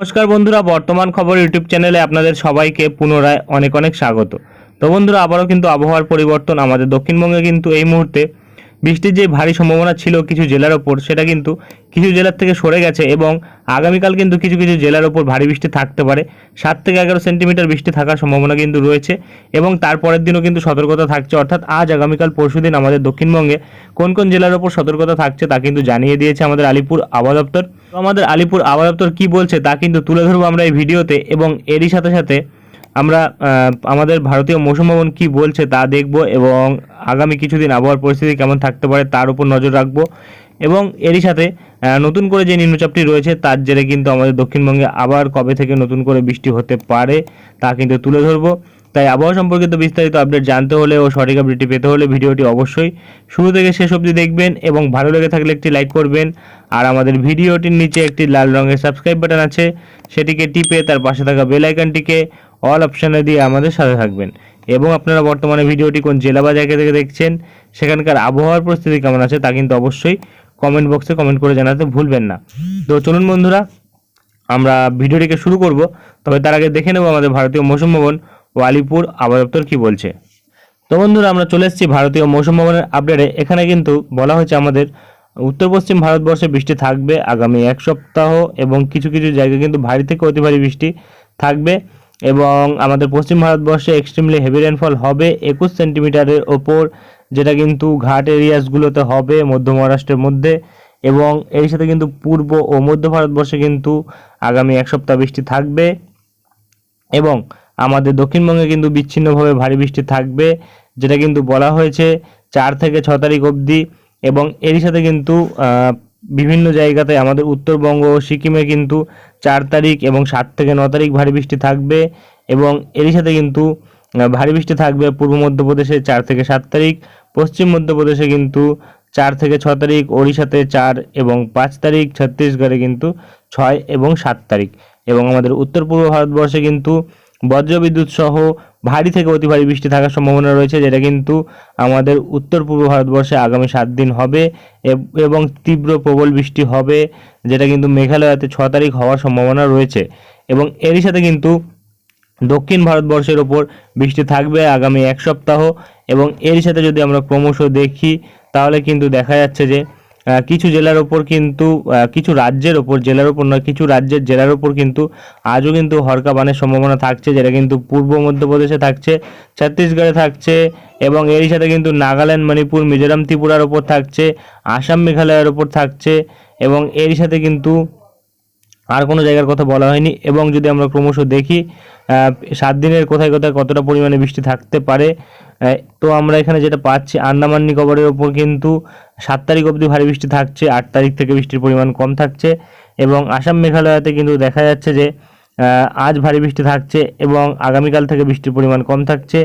নমস্কার বন্ধুরা, বর্তমান খবর ইউটিউব চ্যানেলে আপনাদের সবাইকে পুনরায় অনেক অনেক স্বাগত। তো বন্ধুরা, আবারও কিন্তু আবহাওয়ার পরিবর্তন আমাদের দক্ষিণবঙ্গে কিন্তু এই মুহূর্তে বৃষ্টির যে ভারী সম্ভাবনা ছিল কিছু জেলার ওপর, সেটা কিন্তু কিছু জেলার থেকে সরে গেছে এবং আগামীকাল কিন্তু কিছু কিছু জেলার ওপর ভারী বৃষ্টি থাকতে পারে। সাত থেকে এগারো সেন্টিমিটার বৃষ্টি থাকার সম্ভাবনা কিন্তু রয়েছে এবং তারপরের দিনও কিন্তু সতর্কতা থাকছে। অর্থাৎ আজ আগামীকাল পরশুদিন আমাদের দক্ষিণবঙ্গে কোন কোন জেলার ওপর সতর্কতা থাকছে তা কিন্তু জানিয়ে দিয়েছে আমাদের আলিপুর আবহাওয়া দপ্তর। তো আমাদের আলিপুর আবহাওয়া দপ্তর কী বলছে তা কিন্তু তুলে ধরবো আমরা এই ভিডিওতে এবং এরই সাথে সাথে আমরা আমাদের ভারতীয় মৌসুম ভবন কী বলছে তা দেখব এবং আগামী কিছুদিন আবহাওয়ার পরিস্থিতি কেমন থাকতে পারে তার উপর নজর রাখব। এবং এরই সাথে নতুন করে যে নিম্নচাপটি রয়েছে তার জেরে কিন্তু আমাদের দক্ষিণবঙ্গে আবার কবে থেকে নতুন করে বৃষ্টি হতে পারে তা কিন্তু তুলে ধরবো। তাই আবহাওয়া সম্পর্কিত বিস্তারিত আপডেট জানতে হলে ও সঠিক আপডেটটি পেতে হলে ভিডিওটি অবশ্যই শুরু থেকে শেষ অবধি দেখবেন এবং ভালো লেগে থাকলে একটি লাইক করবেন। আর আমাদের ভিডিওটির নিচে একটি লাল রঙের সাবস্ক্রাইব বাটন আছে, সেটিকে টিপে তার পাশে থাকা বেল আইকনটিকে অল অপশানে দিয়ে আমাদের সাথে থাকবেন। এবং আপনারা বর্তমানে ভিডিওটি কোন জেলা বা জায়গা থেকে দেখছেন, সেখানকার আবহাওয়ার পরিস্থিতি কেমন আছে তা কিন্তু অবশ্যই কমেন্ট বক্সে কমেন্ট করে জানাতে ভুলবেন না। তো চলুন বন্ধুরা, আমরা ভিডিওটিকে শুরু করব। তবে তার আগে দেখে নেব আমাদের ভারতীয় মৌসুম ভবন ও আলিপুর আবহাওয়া দপ্তর কী বলছে। তো বন্ধুরা, আমরা চলে এসেছি ভারতীয় মৌসুম ভবনের আপডেটে এখানে কিন্তু বলা হয়েছে আমাদের উত্তর পশ্চিম ভারতবর্ষে বৃষ্টি থাকবে আগামী এক সপ্তাহ এবং কিছু কিছু জায়গায় কিন্তু ভারী থেকে অতি ভারী বৃষ্টি থাকবে এবং আমাদের পশ্চিম ভারতবর্ষে এক্সট্রিমলি হেভি রেনফল হবে একুশ সেন্টিমিটারের ওপর। যেটা কিন্তু ঘাট এরিয়াসগুলোতে হবে মধ্য মহারাষ্ট্রের মধ্যে এবং এর সাথে কিন্তু পূর্ব ও মধ্য ভারতবর্ষে কিন্তু আগামী এক সপ্তাহ বৃষ্টি থাকবে এবং আমাদের দক্ষিণবঙ্গে কিন্তু বিচ্ছিন্নভাবে ভারী বৃষ্টি থাকবে, যেটা কিন্তু বলা হয়েছে চার থেকে ছ তারিখ অবধি এবং এরই সাথে কিন্তু বিভিন্ন জায়গাতে আমাদের উত্তরবঙ্গ ও সিকিমে কিন্তু চার তারিখ এবং সাত থেকে ন তারিখ ভারী বৃষ্টি থাকবে এবং এরই সাথে কিন্তু ভারী বৃষ্টি থাকবে পূর্ব মধ্যপ্রদেশে চার থেকে সাত তারিখ পশ্চিম মধ্যপ্রদেশে কিন্তু চার থেকে ছ তারিখ, ওড়িশাতে চার এবং পাঁচ তারিখ, ছত্তিশগড়ে কিন্তু ছয় এবং সাত তারিখ। এবং আমাদের উত্তর পূর্ব ভারতবর্ষে কিন্তু বজ্রবিদ্যুৎ সহ ভারী থেকে অতি ভারী বৃষ্টি থাকার সম্ভাবনা রয়েছে, যেটা কিন্তু আমাদের উত্তর পূর্ব ভারতবর্ষে আগামী সাত দিন হবে এবং তীব্র প্রবল বৃষ্টি হবে, যেটা কিন্তু মেঘালয়তে ছ তারিখ হওয়ার সম্ভাবনা রয়েছে। এবং এরই সাথে কিন্তু দক্ষিণ ভারতবর্ষের ওপর বৃষ্টি থাকবে আগামী এক সপ্তাহ এবং এর সাথে যদি আমরা ক্রমশ দেখি, তাহলে কিন্তু দেখা যাচ্ছে যে কিছু জেলার ওপর কিন্তু কিছু রাজ্যের ওপর, জেলার ওপর নয়, কিছু রাজ্যের জেলার ওপর কিন্তু আজও কিন্তু হরকা বানের সম্ভাবনা থাকছে, যেটা কিন্তু পূর্ব মধ্যপ্রদেশে থাকছে, ছত্তিশগড়ে থাকছে, এবং এরই সাথে কিন্তু নাগাল্যান্ড, মণিপুর, মিজোরাম, ত্রিপুরার ওপর থাকছে, আসাম, মেঘালয়ের ওপর থাকছে, এবং এরই সাথে কিন্তু আর কোনো জায়গার কথা বলা হয়নি, এবং যদি আমরা ক্রমশ দেখি সাত দিনের কোথায় কোথায় কতটা পরিমাণে বৃষ্টি থাকতে পারে তো আমরা এখানে যেটা পাচ্ছি, আন্দামান নিকোবরের ওপর কিন্তু সাত তারিখ অবধি ভারী বৃষ্টি থাকছে, আট তারিখ থেকে বৃষ্টির পরিমাণ কম থাকছে এবং আসাম মেঘালয়তে কিন্তু দেখা যাচ্ছে যে আজ ভারী বৃষ্টি থাকছে এবং আগামীকাল থেকে বৃষ্টির পরিমাণ কম থাকছে।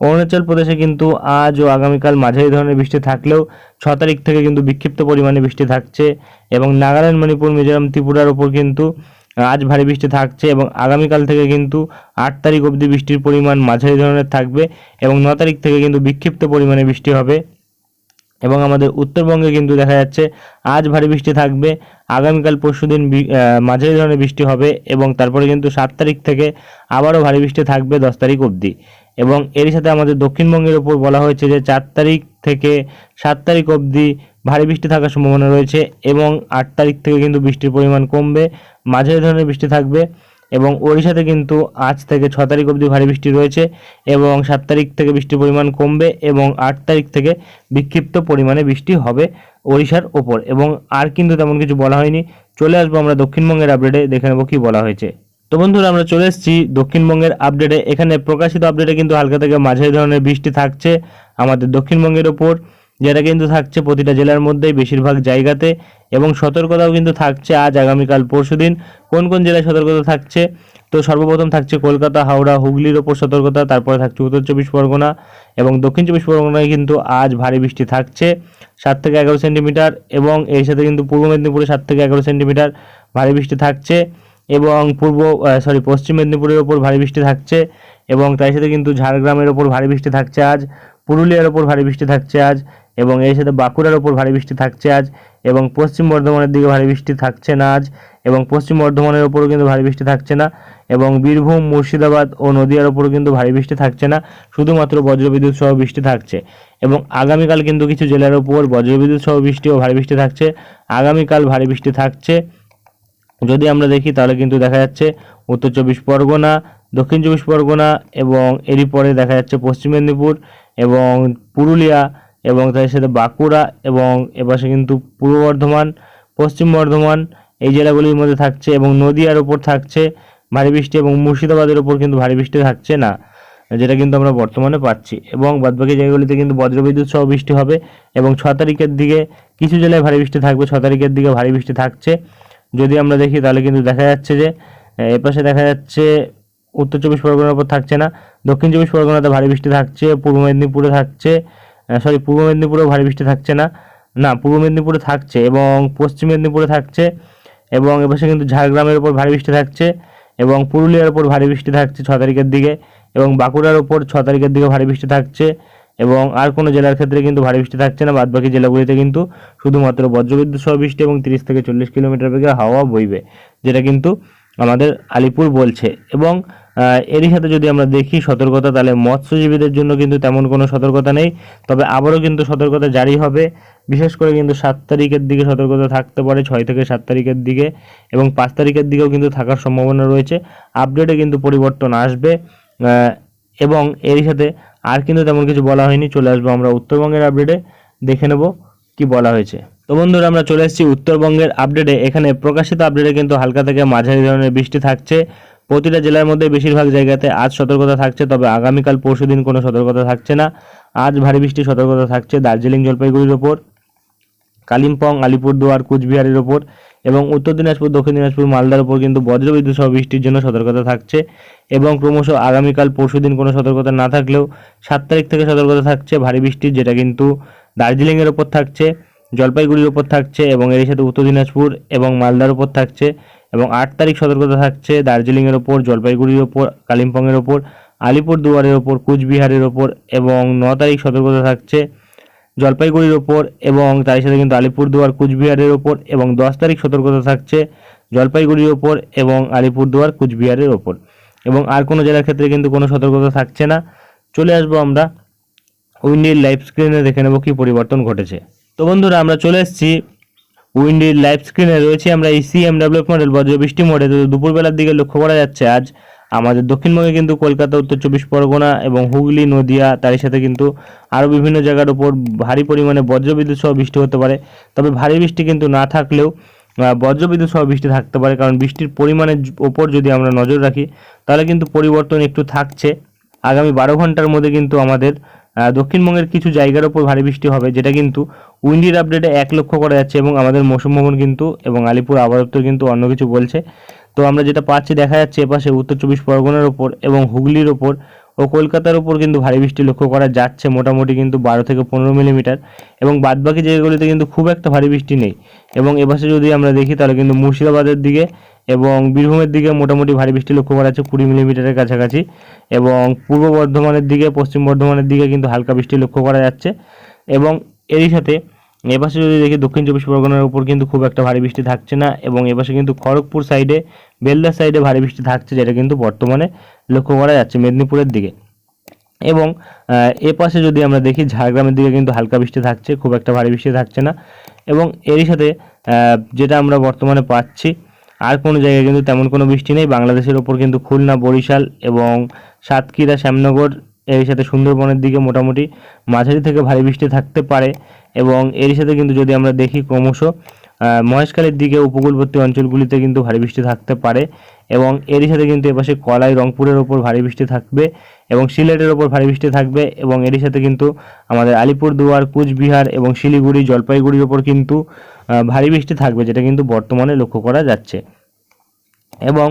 অরুণাচল প্রদেশে কিন্তু আজ ও আগামীকাল মাঝারি ধরনের বৃষ্টি থাকলেও ছ তারিখ থেকে কিন্তু বিক্ষিপ্ত পরিমাণে বৃষ্টি থাকছে এবং নাগাল্যান্ড, মণিপুর, মিজোরাম, ত্রিপুরার ওপর কিন্তু আজ ভারী বৃষ্টি থাকছে এবং আগামীকাল থেকে কিন্তু আট তারিখ অবধি বৃষ্টির পরিমাণ মাঝারি ধরনের থাকবে এবং ন তারিখ থেকে কিন্তু বিক্ষিপ্ত পরিমাণে বৃষ্টি হবে এবং আমাদের উত্তরবঙ্গে কিন্তু দেখা যাচ্ছে আজ ভারী বৃষ্টি থাকবে আগামীকাল পরশুদিন বি- আহ, মাঝারি ধরনের বৃষ্টি হবে এবং তারপরে কিন্তু সাত তারিখ থেকে আবারও ভারী বৃষ্টি থাকবে দশ তারিখ অবধি এবং এর সাথে আমাদের দক্ষিণবঙ্গের ওপর বলা হয়েছে যে চার তারিখ থেকে সাত তারিখ অবধি ভারী বৃষ্টি থাকার সম্ভাবনা রয়েছে এবং আট তারিখ থেকে কিন্তু বৃষ্টির পরিমাণ কমবে মাঝারি ধরনের বৃষ্টি থাকবে এবং ওড়িশাতে কিন্তু আজ থেকে ছ তারিখ অবধি ভারী বৃষ্টি রয়েছে এবং সাত তারিখ থেকে বৃষ্টির পরিমাণ কমবে এবং আট তারিখ থেকে বিক্ষিপ্ত পরিমাণে বৃষ্টি হবে ওড়িশার ওপর এবং আর কিন্তু তেমন কিছু বলা হয়নি। চলে আসব আমরা দক্ষিণবঙ্গের আপডেটে দেখে নেব কী বলা হয়েছে। তো বন্ধুরা, আমরা চলে এসেছি দক্ষিণবঙ্গের আপডেটে এখানে প্রকাশিত আপডেটে কিন্তু হালকা থেকে মাঝারি ধরনের বৃষ্টি থাকছে আমাদের দক্ষিণবঙ্গের ওপর। যেটা কিন্তু থাকছে প্রতিটা জেলার মধ্যেই বেশিরভাগ জায়গাতে এবং সতর্কতাও কিন্তু থাকছে আজ, আগামীকাল, পরশুদিন। কোন কোন জেলায় সতর্কতা থাকছে? তো সর্বপ্রথম থাকছে কলকাতা, হাওড়া, হুগলির ওপর সতর্কতা, তারপরে থাকছে উত্তর চব্বিশ পরগনা এবং দক্ষিণ চব্বিশ পরগনায় কিন্তু আজ ভারী বৃষ্টি থাকছে, সাত থেকে এগারো সেন্টিমিটার এবং এর সাথে কিন্তু পূর্ব মেদিনীপুরে সাত থেকে এগারো সেন্টিমিটার ভারী বৃষ্টি থাকছে এবং পূর্ব সরি পশ্চিম মেদিনীপুরের ওপর ভারী বৃষ্টি থাকছে এবং তার সাথে কিন্তু ঝাড়গ্রামের ওপর ভারী বৃষ্টি থাকছে আজ, পুরুলিয়ার ওপর ভারী বৃষ্টি থাকছে আজ এবং এর সাথে বাঁকুড়ার ওপর ভারী বৃষ্টি থাকছে আজ এবং পশ্চিম বর্ধমানের দিকে ভারী বৃষ্টি থাকছে না আজ এবং পশ্চিম বর্ধমানের ওপরও কিন্তু ভারী বৃষ্টি থাকছে না এবং বীরভূম, মুর্শিদাবাদ ও নদিয়ার ওপরও কিন্তু ভারী বৃষ্টি থাকছে না, শুধুমাত্র বজ্রবিদ্যুৎ সহ বৃষ্টি থাকছে এবং আগামীকাল কিন্তু কিছু জেলার ওপর বজ্রবিদ্যুৎ সহ বৃষ্টি ও ভারী বৃষ্টি থাকছে, আগামীকাল ভারী বৃষ্টি থাকছে। যদি আমরা দেখি তাহলে কিন্তু দেখা যাচ্ছে উত্তর চব্বিশ পরগনা, দক্ষিণ চব্বিশ পরগনা এবং এরই পরে দেখা যাচ্ছে পশ্চিম মেদিনীপুর এবং পুরুলিয়া এবং তার সাথে বাঁকুড়া এবং এপাশে কিন্তু পূর্ব বর্ধমান, পশ্চিম বর্ধমান এই জেলাগুলির মধ্যে থাকছে এবং নদিয়ার ওপর থাকছে ভারী বৃষ্টি এবং মুর্শিদাবাদের ওপর কিন্তু ভারী বৃষ্টি থাকছে না, যেটা কিন্তু আমরা বর্তমানে পাচ্ছি। এবং বাদবাকি জায়গাগুলিতে কিন্তু বজ্রবিদ্যুৎ সহ বৃষ্টি হবে এবং ছ তারিখের দিকে কিছু জেলায় ভারী বৃষ্টি থাকবে, ছ তারিখের দিকে ভারী বৃষ্টি থাকছে। যদি আমরা দেখি তাহলে কিন্তু দেখা যাচ্ছে যে এপাশে দেখা যাচ্ছে উত্তর চব্বিশ পরগনার উপর থাকছে না, দক্ষিণ চব্বিশ পরগনাতে ভারী বৃষ্টি থাকছে, পূর্ব মেদিনীপুরে থাকছে সরি পূর্ব মেদিনীপুরেও ভারী বৃষ্টি থাকছে না। না, পূর্ব মেদিনীপুরে থাকছে এবং পশ্চিম মেদিনীপুরে থাকছে এবং এপাশে কিন্তু ঝাড়গ্রামের উপর ভারী বৃষ্টি থাকছে এবং পুরুলিয়ার ওপর ভারী বৃষ্টি থাকছে ছ তারিখের দিকে এবং বাঁকুড়ার ওপর ছ তারিখের দিকে ভারী বৃষ্টি থাকছে এবং আর কোনো জেলার ক্ষেত্রে কিন্তু ভারী বৃষ্টি থাকছে না। বাদবাকি জেলাগুলিতে কিন্তু শুধুমাত্র বজ্রবিদ্যুৎ সহ বৃষ্টি এবং তিরিশ থেকে চল্লিশ কিলোমিটার বেগে হাওয়া বইবে, যেটা কিন্তু আমাদের আলিপুর বলছে। এবং এরই সাথে যদি আমরা দেখি সতর্কতা, তাহলে মৎস্যজীবীদের জন্য কিন্তু তেমন কোনো সতর্কতা নেই। তবে আবারও কিন্তু সতর্কতা জারি হবে। বিশেষ করে কিন্তু সাত তারিখের দিকে সতর্কতা থাকতে পারে, ছয় থেকে সাত তারিখের দিকে এবং পাঁচ তারিখের দিকেও কিন্তু থাকার সম্ভাবনা রয়েছে। আপডেটে কিন্তু পরিবর্তন আসবে। এবং এরই সাথে আর কিন্তু তেমন কিছু বলা হয়নি। চলে আসব আমরা উত্তরবঙ্গের আপডেটে। দেখে নেব কি বলা হয়েছে। তো বন্ধুরা, আমরা চলে এসেছি উত্তরবঙ্গের আপডেটে। এখানে প্রকাশিত আপডেটে কিন্তু হালকা থেকে মাঝারি ধরনের বৃষ্টি থাকছে। প্রতিটা জেলার মধ্যে বেশিরভাগ জায়গাতে আজ সতর্কতা থাকছে, তবে আগামীকাল পরশু দিন কোনো সতর্কতা থাকছে না। আজ ভারী বৃষ্টির সতর্কতা থাকছে দার্জিলিং জলপাইগুড়ির ওপর, কালিম্পং, আলিপুরদুয়ার, কুচবিহারের ওপর এবং উত্তর দিনাজপুর, দক্ষিণ দিনাজপুর, মালদার ওপর কিন্তু বজ্রবিদ্যুৎ সহ বৃষ্টির জন্য সতর্কতা থাকছে এবং ক্রমশ আগামীকাল পরশু দিন কোনো সতর্কতা না থাকলেও সাত তারিখ থেকে সতর্কতা থাকছে, ভারী বৃষ্টির যেটা কিন্তু দার্জিলিংয়ের ওপর থাকছে, জলপাইগুড়ির ওপর থাকছে এবং এর সাথে উত্তর দিনাজপুর এবং মালদার ওপর থাকছে। এবং আট তারিখ সতর্কতা থাকছে দার্জিলিংয়ের ওপর, জলপাইগুড়ির ওপর, কালিম্পংয়ের ওপর, আলিপুরদুয়ারের ওপর, কুচবিহারের ওপর এবং ন তারিখ সতর্কতা থাকছে জলপাইগুড়ির ওপর এবং তার সাথে কিন্তু আলিপুরদুয়ার, কুচবিহারের ওপর এবং দশ তারিখ সতর্কতা থাকছে জলপাইগুড়ির ওপর এবং আলিপুরদুয়ার, কুচবিহারের ওপর। এবং আর কোনো জেলার ক্ষেত্রে কিন্তু কোনো সতর্কতা থাকছে না। চলে আসব আমরা উইন্ডির লাইভ স্ক্রিনে, দেখে নেব কী পরিবর্তন ঘটেছে। তো বন্ধুরা, আমরা চলে এসেছি উইন্ডির লাইভ স্ক্রিনে রয়েছে আমরা এই সিএমডাব্লিউ মডেল বজ্র বৃষ্টি মোডে তো দুপুরবেলার দিকে লক্ষ্য করা যাচ্ছে, আজ আমাদের দক্ষিণবঙ্গে কিন্তু কলকাতা, উত্তর চব্বিশ পরগনা এবং হুগলি, নদিয়া, তারই সাথে কিন্তু আরও বিভিন্ন জায়গার উপর ভারী পরিমাণে বজ্রবিদ্যুৎ সহ বৃষ্টি হতে পারে। তবে ভারী বৃষ্টি কিন্তু না থাকলেও বজ্রবিদ্যুৎ সহ বৃষ্টি থাকতে পারে, কারণ বৃষ্টির পরিমাণের ওপর যদি আমরা নজর রাখি, তাহলে কিন্তু পরিবর্তন একটু থাকছে। আগামী বারো ঘণ্টার মধ্যে কিন্তু আমাদের দক্ষিণবঙ্গের কিছু জায়গার ওপর ভারী বৃষ্টি হবে, যেটা কিন্তু উইন্ডির আপডেটে এক লক্ষ্য করা যাচ্ছে এবং আমাদের মৌসুম ভবন কিন্তু এবং আলিপুর আবহাওয়া কিন্তু অন্য কিছু বলছে। তো আমরা যেটা পাচ্ছি দেখা যাচ্ছে এপাশে উত্তর চব্বিশ পরগনার ওপর এবং হুগলির ওপর ও কলকাতার ওপর কিন্তু ভারী বৃষ্টি লক্ষ্য করা যাচ্ছে মোটামুটি কিন্তু বারো থেকে পনেরো মিলিমিটার এবং বাদবাকি জায়গাগুলিতে কিন্তু খুব একটা ভারী বৃষ্টি নেই এবং এপাশে যদি আমরা দেখি তাহলে কিন্তু মুর্শিদাবাদের দিকে এবং বীরভূমের দিকে মোটামুটি ভারী বৃষ্টি লক্ষ্য করা যাচ্ছে কুড়ি মিলিমিটারের কাছাকাছি এবং পূর্ব বর্ধমানের দিকে, পশ্চিম বর্ধমানের দিকে কিন্তু হালকা বৃষ্টি লক্ষ্য করা যাচ্ছে এবং এরই সাথে এপাশে যদি দেখি দক্ষিণ চব্বিশ পরগনার উপর কিন্তু খুব একটা ভারী বৃষ্টি থাকছে না এবং এপাশে কিন্তু খড়গপুর সাইডে বেলদার সাইডে ভারী বৃষ্টি থাকছে যেটা কিন্তু বর্তমানে লক্ষ্য করা যাচ্ছে মেদিনীপুরের দিকে। এবং আহ, এ পাশে যদি আমরা দেখি ঝাড়গ্রামের দিকে কিন্তু হালকা বৃষ্টি থাকছে খুব একটা ভারী বৃষ্টি থাকছে না। এবং এরই সাথে যেটা আমরা বর্তমানে পাচ্ছি আর কোনো জায়গায় কিন্তু তেমন কোনো বৃষ্টি নেই। বাংলাদেশের ওপর কিন্তু খুলনা বরিশাল এবং সাতক্ষীরা শ্যামনগর এর সাথে সুন্দরবনের দিকে মোটামুটি মাঝারি থেকে ভারী বৃষ্টি থাকতে পারে এবং এর সাথে কিন্তু যদি আমরা দেখি ক্রমশ মহেশখালীর দিকে উপকূলবর্তী অঞ্চলগুলিতে কিন্তু ভারী বৃষ্টি থাকতে পারে এবং এরই সাথে কিন্তু এপাশে কলাই, রংপুরের ওপর ভারী বৃষ্টি থাকবে এবং সিলেটের ওপর ভারী বৃষ্টি থাকবে এবং এরই সাথে কিন্তু আমাদের আলিপুরদুয়ার, কুচবিহার এবং শিলিগুড়ি, জলপাইগুড়ির ওপর কিন্তু ভারী বৃষ্টি থাকবে যেটা কিন্তু বর্তমানে লক্ষ্য করা যাচ্ছে। এবং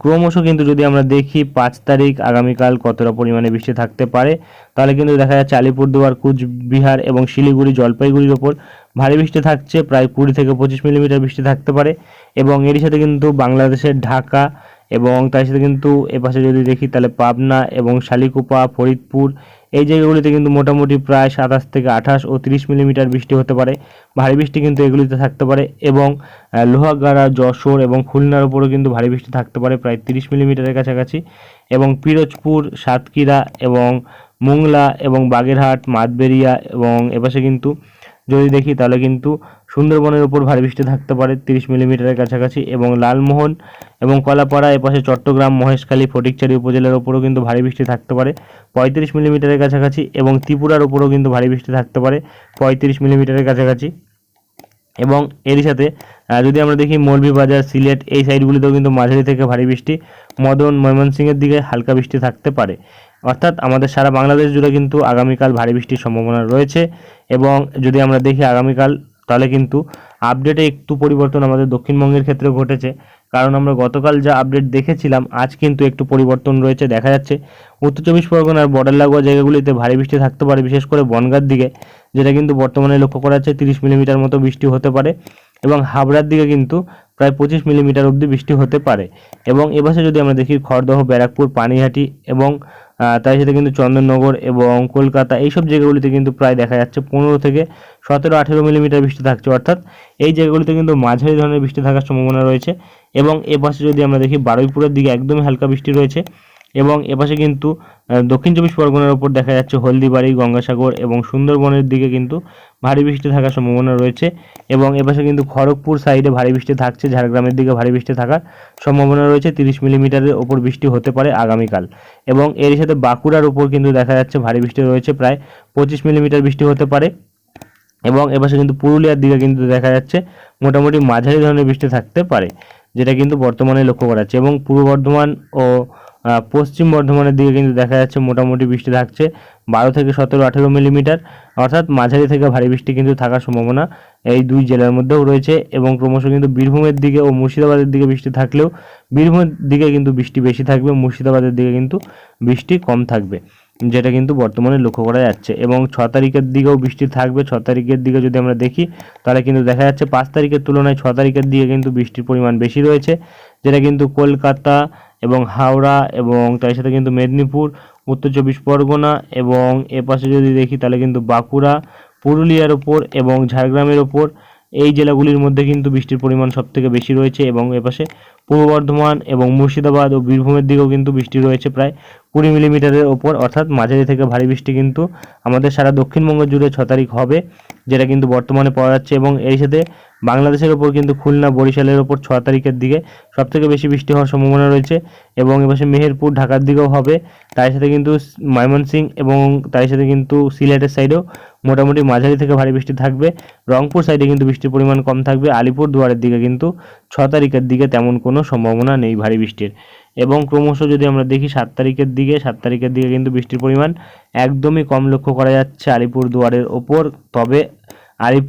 ক্রমশ কিন্তু যদি আমরা দেখি পাঁচ তারিখ আগামীকাল কতটা পরিমাণে বৃষ্টি থাকতে পারে, তাহলে কিন্তু দেখা যাচ্ছে আলিপুরদুয়ার, কুচবিহার এবং শিলিগুড়ি, জলপাইগুড়ির ওপর ভারী বৃষ্টি থাকছে, প্রায় কুড়ি থেকে পঁচিশ মিলিমিটার বৃষ্টি থাকতে পারে এবং এরই সাথে কিন্তু বাংলাদেশের ঢাকা এবং তার সাথে কিন্তু এপাশে যদি দেখি তাহলে পাবনা এবং শালিকুপা, ফরিদপুর এই জায়গাগুলিতে কিন্তু মোটামুটি প্রায় সাতাশ থেকে আঠাশ ও তিরিশ মিলিমিটার বৃষ্টি হতে পারে। ভারী বৃষ্টি কিন্তু এগুলিতে থাকতে পারে এবং লোহাগাড়া, যশোর এবং খুলনার উপরও কিন্তু ভারী বৃষ্টি থাকতে পারে প্রায় তিরিশ মিলিমিটারের কাছাকাছি। এবং পিরোজপুর, সাতক্ষীরা এবং মোংলা এবং বাগেরহাট, মাতবেরিয়া এবং এপাশে কিন্তু যদি দেখি, তাহলে কিন্তু সুন্দরবনের উপর ভারী বৃষ্টি থাকতে পারে তিরিশ মিলিমিটারের কাছাকাছি এবং লালমোহন এবং কলাপাড়া, এপাশে চট্টগ্রাম, মহেশখালী ফটিকচারি উপজেলার উপরেও কিন্তু ভারী বৃষ্টি থাকতে পারে পঁয়ত্রিশ মিলিমিটারের কাছাকাছি এবং ত্রিপুরার উপরেও কিন্তু ভারী বৃষ্টি থাকতে পারে পঁয়ত্রিশ মিলিমিটারের কাছাকাছি। এবং এরই সাথে যদি আমরা দেখি মৌলভীবাজার সিলেট, এই সাইডগুলিতেও কিন্তু মাঝারি থেকে ভারী বৃষ্টি। মদন, ময়মনসিংহের দিকে হালকা বৃষ্টি থাকতে পারে। অর্থাৎ আমাদের সারা বাংলাদেশ জুড়ে কিন্তু আগামীকাল ভারী বৃষ্টির সম্ভাবনা রয়েছে এবং যদি আমরা দেখি আগামীকাল, তাহলে কিন্তু আপডেটে একটু পরিবর্তন আমাদের দক্ষিণবঙ্গের ক্ষেত্রে ঘটেছে। কারণ আমরা গতকাল যা আপডেট দেখেছিলাম, আজ কিন্তু একটু পরিবর্তন রয়েছে। দেখা যাচ্ছে উত্তর চব্বিশ পরগনার বর্ডার লাগোয়া জায়গাগুলিতে ভারী বৃষ্টি থাকতে পারে, বিশেষ করে বনগাঁর দিকে, যেটা কিন্তু বর্তমানে লক্ষ্য করা যাচ্ছে তিরিশ মিলিমিটার মতো বৃষ্টি হতে পারে এবং হাবড়ার দিকে কিন্তু প্রায় পঁচিশ মিলিমিটার অবধি বৃষ্টি হতে পারে। এবং এপাশে যদি আমরা দেখি খড়দহ, ব্যারাকপুর, পানিহাটি এবং তার সাথে কিন্তু চন্দননগর এবং কলকাতা, এইসব জায়গাগুলিতে কিন্তু প্রায় দেখা যাচ্ছে পনেরো থেকে সতেরো, আঠেরো মিলিমিটার বৃষ্টি থাকছে। অর্থাৎ এই জায়গাগুলিতে কিন্তু মাঝারি ধরনের বৃষ্টি থাকার সম্ভাবনা রয়েছে। এবং এপাশে যদি আমরা দেখি বারুইপুরের দিকে একদমই হালকা বৃষ্টি রয়েছে। এবং এপাশে কিন্তু দক্ষিণ চব্বিশ পরগনার উপর দেখা যাচ্ছে হলদিবাড়ি, গঙ্গাসাগর এবং সুন্দরবনের দিকে কিন্তু ভারী বৃষ্টি থাকার সম্ভাবনা রয়েছে এবং এপাশে কিন্তু খড়গপুর সাইডে ভারী বৃষ্টি থাকছে, ঝাড়গ্রামের দিকে ভারী বৃষ্টি থাকার সম্ভাবনা রয়েছে। তিরিশ মিলিমিটারের ওপর বৃষ্টি হতে পারে আগামীকাল এবং এর সাথে বাঁকুড়ার উপর কিন্তু দেখা যাচ্ছে ভারী বৃষ্টি রয়েছে, প্রায় পঁচিশ মিলিমিটার বৃষ্টি হতে পারে এবং এপাশে কিন্তু পুরুলিয়ার দিকে কিন্তু দেখা যাচ্ছে মোটামুটি মাঝারি ধরনের বৃষ্টি থাকতে পারে, যেটা কিন্তু বর্তমানে লক্ষ্য করা যাচ্ছে এবং পূর্ব বর্ধমান ও পশ্চিম বর্ধমানের দিকে কিন্তু দেখা যাচ্ছে মোটামুটি বৃষ্টি থাকছে। বারো থেকে সতেরো, আঠেরো মিলিমিটার। অর্থাৎ মাঝারি থেকে ভারী বৃষ্টি কিন্তু থাকার সম্ভাবনা এই দুই জেলার মধ্যেও রয়েছে এবং ক্রমশ কিন্তু বীরভূমের দিকে ও মুর্শিদাবাদের দিকে বৃষ্টি থাকলেও বীরভূমের দিকে কিন্তু বৃষ্টি বেশি থাকবে, মুর্শিদাবাদের দিকে কিন্তু বৃষ্টি কম থাকবে, যেটা কিন্তু বর্তমানে লক্ষ্য করা যাচ্ছে। এবং ছ তারিখের দিকেও বৃষ্টি থাকবে, ছ তারিখের দিকে যদি আমরা দেখি, তাহলে কিন্তু দেখা যাচ্ছে পাঁচ তারিখের তুলনায় ছ তারিখের দিকে কিন্তু বৃষ্টির পরিমাণ বেশি রয়েছে, যেটা কিন্তু কলকাতা এবং হাওড়া এবং তার সাথে কিন্তু মেদিনীপুর, উত্তর চব্বিশ পরগনা এবং এপাশে যদি দেখি তাহলে কিন্তু বাঁকুড়া, পুরুলিয়ার ওপর এবং ঝাড়গ্রামের ওপর এই জেলাগুলির মধ্যে কিন্তু বৃষ্টির পরিমাণ সবথেকে বেশি রয়েছে এবং এপাশে পূর্ব বর্ধমান এবং মুর্শিদাবাদ ও বীরভূমের দিকেও কিন্তু বৃষ্টি রয়েছে প্রায় কুড়ি মিলিমিটারের ওপর। অর্থাৎ মাঝারি থেকে ভারী বৃষ্টি কিন্তু আমাদের সারা দক্ষিণবঙ্গ জুড়ে ছ তারিখ হবে। যেটা কিন্তু বর্তমানে পাওয়া যাচ্ছে এবং এর সাথে বাংলাদেশের ওপর কিন্তু খুলনা, বরিশালের ওপর ছ তারিখের দিকে সবথেকে বেশি বৃষ্টি হওয়ার সম্ভাবনা রয়েছে এবং এপাশে মেহেরপুর, ঢাকার দিকেও হবে। তার সাথে কিন্তু ময়মনসিং এবং তার সাথে কিন্তু সিলেটের সাইডেও মোটামুটি মাঝারি থেকে ভারী বৃষ্টি থাকবে। রংপুর সাইডে কিন্তু বৃষ্টির পরিমাণ কম থাকবে। আলিপুর দুয়ারের দিকে কিন্তু ছ তারিখের দিকে তেমন কোনো সম্ভাবনা নেই ভারী বৃষ্টির। এবং ক্রমশ যদি আমরা দেখি সাত তারিখের দিকে, সাত তারিখের দিকে কিন্তু বৃষ্টির পরিমাণ একদমই কম লক্ষ্য করা যাচ্ছে আলিপুর দুয়ারের ওপর। তবে আলিপ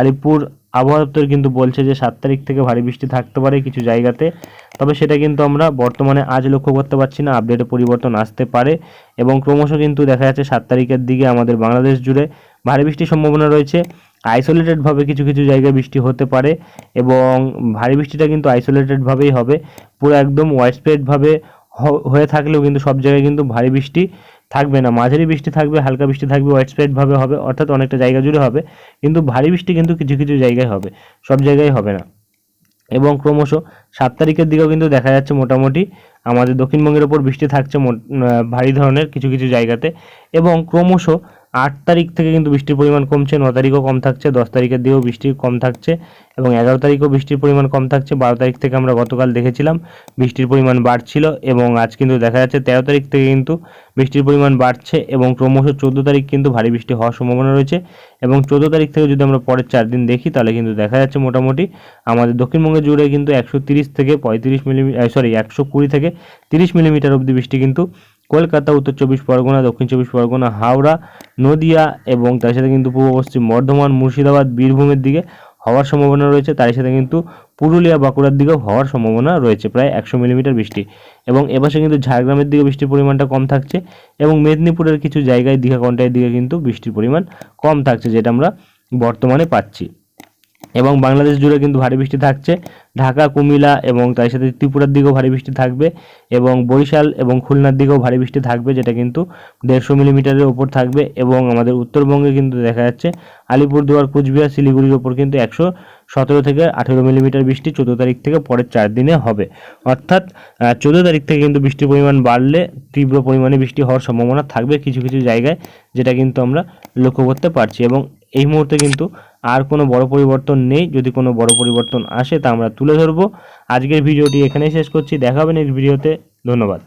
আলিপুর আবহাওয়া দপ্তর কিন্তু বলছে যে সাত তারিখ থেকে ভারী বৃষ্টি থাকতে পারে কিছু জায়গাতে। তবে সেটা কিন্তু আমরা বর্তমানে আজ লক্ষ্য করতে পারছি না আপডেটে পরিবর্তন আসতে পারে এবং ক্রমশ কিন্তু দেখা যাচ্ছে সাত তারিখের দিকে আমাদের বাংলাদেশ জুড়ে ভারী বৃষ্টির সম্ভাবনা রয়েছে। আইসোলেটেডভাবে কিছু কিছু জায়গায় বৃষ্টি হতে পারে এবং ভারী বৃষ্টিটা কিন্তু আইসোলেটেডভাবেই হবে। পুরো একদম ওয়াইডস্প্রেডভাবে হয়ে থাকলেও কিন্তু সব জায়গায় কিন্তু ভারী বৃষ্টি থাকবে না। মাঝারি বৃষ্টি থাকবে, হালকা বৃষ্টি থাকবে ওয়াইডস্প্রেডভাবে হবে, অর্থাৎ অনেকটা জায়গা জুড়ে হবে। কিন্তু ভারী বৃষ্টি কিন্তু কিছু কিছু জায়গায় হবে, সব জায়গায় হবে না। এবং ক্রমশ সাত তারিখের দিকেও কিন্তু দেখা যাচ্ছে মোটামুটি আমাদের দক্ষিণবঙ্গের ওপর বৃষ্টি থাকছে ভারী ধরনের কিছু কিছু জায়গাতে। এবং ক্রমশ আট তারিখ থেকে কিন্তু বৃষ্টির পরিমাণ কমছে, ন তারিখও কম থাকছে, দশ তারিখের দিকেও বৃষ্টি কম থাকছে এবং এগারো তারিখও বৃষ্টির পরিমাণ কম থাকছে, বারো তারিখ থেকে আমরা গতকাল দেখেছিলাম বৃষ্টির পরিমাণ বাড়ছিল এবং আজ কিন্তু দেখা যাচ্ছে তেরো তারিখ থেকে কিন্তু বৃষ্টির পরিমাণ বাড়ছে এবং ক্রমশ চোদ্দ তারিখ কিন্তু ভারী বৃষ্টি হওয়ার সম্ভাবনা রয়েছে এবং চোদ্দ তারিখ থেকে যদি আমরা পরের চার দিন দেখি তাহলে কিন্তু দেখা যাচ্ছে মোটামুটি আমাদের দক্ষিণবঙ্গে জুড়ে কিন্তু একশো তিরিশ থেকে পঁয়ত্রিশ মিলিমিটার সরি একশো কুড়ি থেকে তিরিশ মিলিমিটার অবধি বৃষ্টি কিন্তু কলকাতা, উত্তর চব্বিশ পরগনা, দক্ষিণ চব্বিশ পরগনা, হাওড়া, নদিয়া এবং তার সাথে কিন্তু পূর্ব পশ্চিম বর্ধমান, মুর্শিদাবাদ, বীরভূমের দিকে হওয়ার সম্ভাবনা রয়েছে। তার সাথে কিন্তু পুরুলিয়া, বাঁকুড়ার দিকেও হওয়ার সম্ভাবনা রয়েছে, প্রায় একশো মিলিমিটার বৃষ্টি। এবং এপাশে কিন্তু ঝাড়গ্রামের দিকে বৃষ্টির পরিমাণটা কম থাকছে এবং মেদিনীপুরের কিছু জায়গায় দীঘা কন্টাইয়ের দিকে কিন্তু বৃষ্টির পরিমাণ কম থাকছে, যেটা আমরা বর্তমানে পাচ্ছি। এবং বাংলাদেশ জুড়ে কিন্তু ভারী বৃষ্টি থাকছে। ঢাকা, কুমিল্লা এবং তার সাথে ত্রিপুরার দিকেও ভারী বৃষ্টি থাকবে এবং বরিশাল এবং খুলনার দিকেও ভারী বৃষ্টি থাকবে, যেটা কিন্তু দেড়শো মিলিমিটারের ওপর থাকবে এবং আমাদের উত্তরবঙ্গে কিন্তু দেখা যাচ্ছে আলিপুরদুয়ার, কুচবিহার, শিলিগুড়ির ওপর কিন্তু একশো সতেরো থেকে আঠেরো মিলিমিটার বৃষ্টি চোদ্দ তারিখ থেকে পরের চার দিনে হবে। অর্থাৎ চোদ্দ তারিখ থেকে কিন্তু বৃষ্টির পরিমাণ বাড়লে তীব্র পরিমাণে বৃষ্টি হওয়ার সম্ভাবনা থাকবে কিছু কিছু জায়গায়, যেটা কিন্তু আমরা লক্ষ্য করতে পারছি এবং এই মুহূর্তে কিন্তু আর কোনো বড় পরিবর্তন নেই। যদি কোনো বড় পরিবর্তন আসে তা আমরা তুলে ধরবো। আজকের ভিডিওটি এখানেই শেষ করছি। দেখা হবে নেক্সট ভিডিওতে ধন্যবাদ।